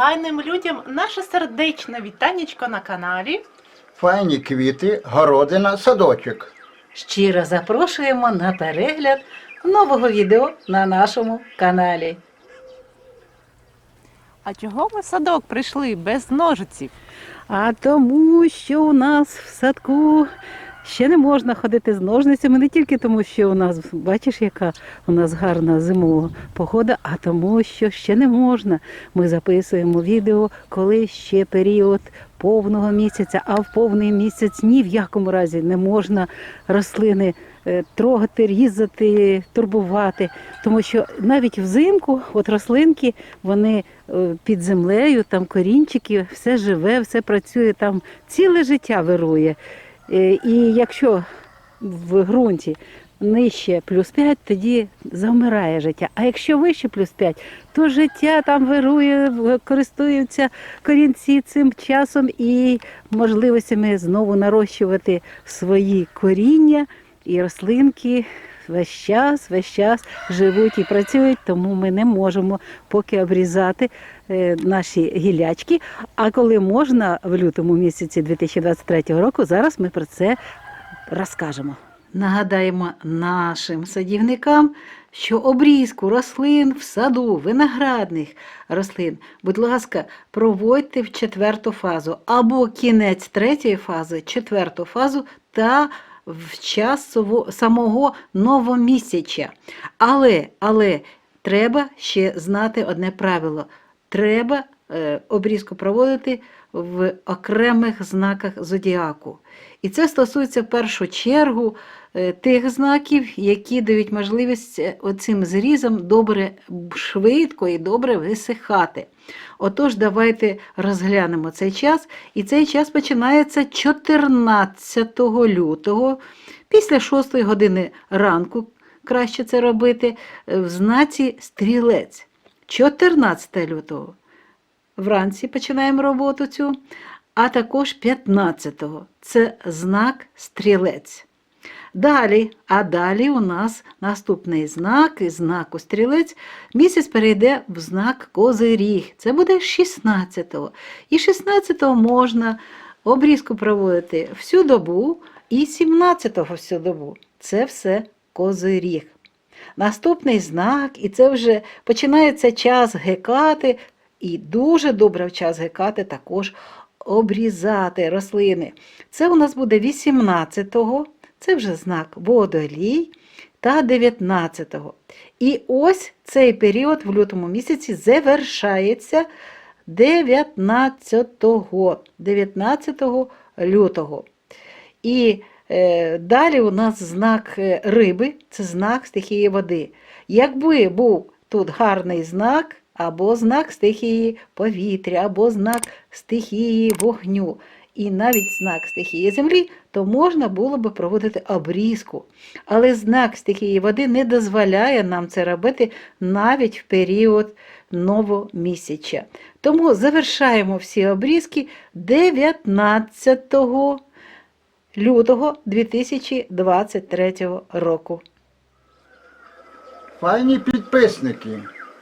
файним людям наше сердечне вітанечко на каналі. Файні квіти, городина, садочок. Щиро запрошуємо на перегляд нового відео на нашому каналі. А чого ми в садок прийшли без ножиців? А тому, що у нас в садку ще не можна ходити з ножницями, не тільки тому, що у нас, бачиш, яка у нас гарна зимова погода, а тому, що ще не можна. Ми записуємо відео, коли ще період повного місяця, а в повний місяць ні в якому разі не можна рослини е, трогати, різати, турбувати. Тому що навіть взимку, от рослинки, вони е, під землею, там корінчики, все живе, все працює, там ціле життя вирує. Е, І якщо в ґрунті нижче плюс 5, тоді завмирає життя. А якщо вище плюс 5, то життя там вирує, користуються корінці цим часом і можливостями знову нарощувати свої коріння і рослинки. Весь час, весь час живуть і працюють, тому ми не можемо поки обрізати е, наші гілячки. А коли можна в лютому місяці 2023 року, зараз ми про це розкажемо. Нагадаємо нашим садівникам, що обрізку рослин в саду, виноградних рослин, будь ласка, проводьте в четверту фазу або кінець третьої фази, четверту фазу та в час самого новомісяча. Але, але треба ще знати одне правило. Треба обрізку проводити в окремих знаках зодіаку. І це стосується в першу чергу е, тих знаків, які дають можливість е, оцим зрізом добре, швидко і добре висихати. Отож, давайте розглянемо цей час. І цей час починається 14 лютого, після 6 години ранку, краще це робити, е, в знаці стрілець. 14 лютого. Вранці починаємо роботу цю, а також 15-го. Це знак стрілець. Далі, а далі у нас наступний знак із знаку стрілець. Місяць перейде в знак козиріг. Це буде 16-го. І 16-го можна обрізку проводити всю добу, і 17-го всю добу. Це все козиріг. Наступний знак, і це вже починається час гекати, і дуже добре в час гекати також обрізати рослини. Це у нас буде 18-го, це вже знак водолій, та 19-го. І ось цей період в лютому місяці завершається 19-го, 19 лютого. І е, далі у нас знак е, риби, це знак стихії води. Якби був тут гарний знак, або знак стихії повітря, або знак стихії вогню, і навіть знак стихії землі, то можна було би проводити обрізку. Але знак стихії води не дозволяє нам це робити навіть в період новомісяча. Тому завершаємо всі обрізки 19 лютого 2023 року. Файні підписники,